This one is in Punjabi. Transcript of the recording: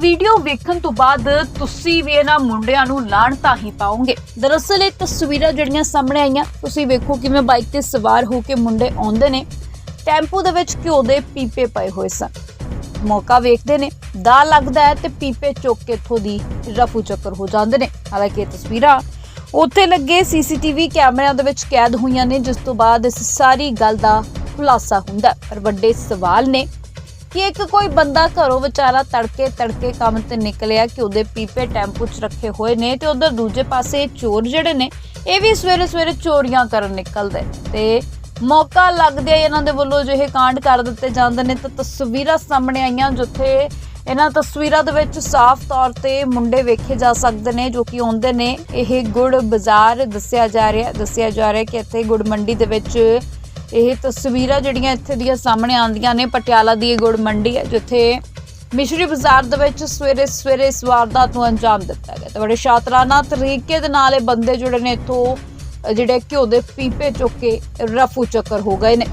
ਵੀਡੀਓ ਵੇਖਣ ਤੋਂ ਬਾਅਦ ਤੁਸੀਂ ਵੀ ਇਹਨਾਂ ਮੁੰਡਿਆਂ ਨੂੰ ਲਾਣਤਾ ਹੀ ਪਾਓਗੇ। ਦਰਅਸਲ ਇਹ ਤਸਵੀਰਾਂ ਜਿਹੜੀਆਂ ਸਾਹਮਣੇ ਆਈਆਂ, ਤੁਸੀਂ ਵੇਖੋ ਕਿਵੇਂ ਬਾਈਕ ਤੇ ਸਵਾਰ ਹੋ ਕੇ ਮੁੰਡੇ ਆਉਂਦੇ ਨੇ। ਟੈਂਪੂ ਦੇ ਵਿੱਚ ਘਿਓ ਦੇ ਪੀਪੇ ਪਏ ਹੋਏ ਸਨ। ਮੌਕਾ ਵੇਖਦੇ ਨੇ ਦਾ ਲੱਗਦਾ ਹੈ ਤੇ ਪੀਪੇ ਚੁੱਕ ਕੇ ਇੱਥੋਂ ਦੀ ਰਫੂ ਚੱਕਰ ਹੋ ਜਾਂਦੇ ਨੇ। ਹਾਲਾਂਕਿ ਇਹ ਤਸਵੀਰਾਂ ਉੱਥੇ ਲੱਗੇ ਸੀਸੀਟੀਵੀ ਕੈਮਰਿਆਂ ਦੇ ਵਿੱਚ ਕੈਦ ਹੋਈਆਂ ਨੇ, ਜਿਸ ਤੋਂ ਬਾਅਦ ਇਸ ਸਾਰੀ ਗੱਲ ਦਾ ਖੁਲਾਸਾ ਹੁੰਦਾ ਪਰ ਵੱਡੇ ਸਵਾਲ ਨੇ ਕਿ ਇੱਕ ਕੋਈ ਬੰਦਾ ਘਰੋਂ ਵਿਚਾਰਾ ਤੜਕੇ ਤੜਕੇ ਕੰਮ ਤੇ ਨਿਕਲਿਆ ਕਿ ਉਹਦੇ ਪੀਪੇ ਟੈਂਪੂ 'ਚ ਰੱਖੇ ਹੋਏ ਨੇ ਤੇ ਉਧਰ ਦੂਜੇ ਪਾਸੇ ਚੋਰ ਜਿਹੜੇ ਨੇ, ਇਹ ਵੀ ਸਵੇਰੇ ਸਵੇਰੇ ਚੋਰੀਆਂ ਕਰਨ ਨਿਕਲਦੇ ਤੇ ਮੌਕਾ ਲੱਗਦੇ ਇਹਨਾਂ ਦੇ ਵੱਲੋਂ ਜਿਹੇ ਕਾਂਡ ਕਰ ਦਿੱਤੇ ਜਾਂਦੇ ਨੇ। ਤਾਂ ਤਸਵੀਰਾਂ ਸਾਹਮਣੇ ਆਈਆਂ ਜਿੱਥੇ ਇਹਨਾਂ ਤਸਵੀਰਾਂ ਦੇ ਵਿੱਚ ਸਾਫ਼ ਤੌਰ ਤੇ ਮੁੰਡੇ ਵੇਖੇ ਜਾ ਸਕਦੇ ਨੇ ਜੋ ਕਿ ਆਉਂਦੇ ਨੇ। ਇਹ ਗੁੜ ਬਾਜ਼ਾਰ ਦੱਸਿਆ ਜਾ ਰਿਹਾ, ਦੱਸਿਆ ਜਾ ਰਿਹਾ ਕਿ ਇੱਥੇ ਗੁੜ ਮੰਡੀ ਦੇ ਵਿੱਚ ਇਹ ਤਸਵੀਰਾਂ ਜਿਹੜੀਆਂ ਇੱਥੇ ਦੀਆਂ ਸਾਹਮਣੇ ਆਉਂਦੀਆਂ ਨੇ, ਪਟਿਆਲਾ ਦੀ ਇਹ ਗੁੜ ਮੰਡੀ ਹੈ, ਜਿੱਥੇ ਮਿਸ਼ਰੀ ਬਾਜ਼ਾਰ ਦੇ ਵਿੱਚ ਸਵੇਰੇ ਸਵੇਰੇ ਇਸ ਵਾਰਦਾਤ ਨੂੰ ਅੰਜਾਮ ਦਿੱਤਾ ਗਿਆ। ਤੇ ਬੜੇ ਸ਼ਾਤਰਾਨਾ ਤਰੀਕੇ ਦੇ ਨਾਲ ਇਹ ਬੰਦੇ ਜਿਹੜੇ ਨੇ ਇੱਥੋਂ ਜਿਹੜੇ ਘਿਓ ਦੇ ਪੀਪੇ ਚੁੱਕ ਕੇ ਰਫੂ ਚੱਕਰ ਹੋ ਗਏ ਨੇ।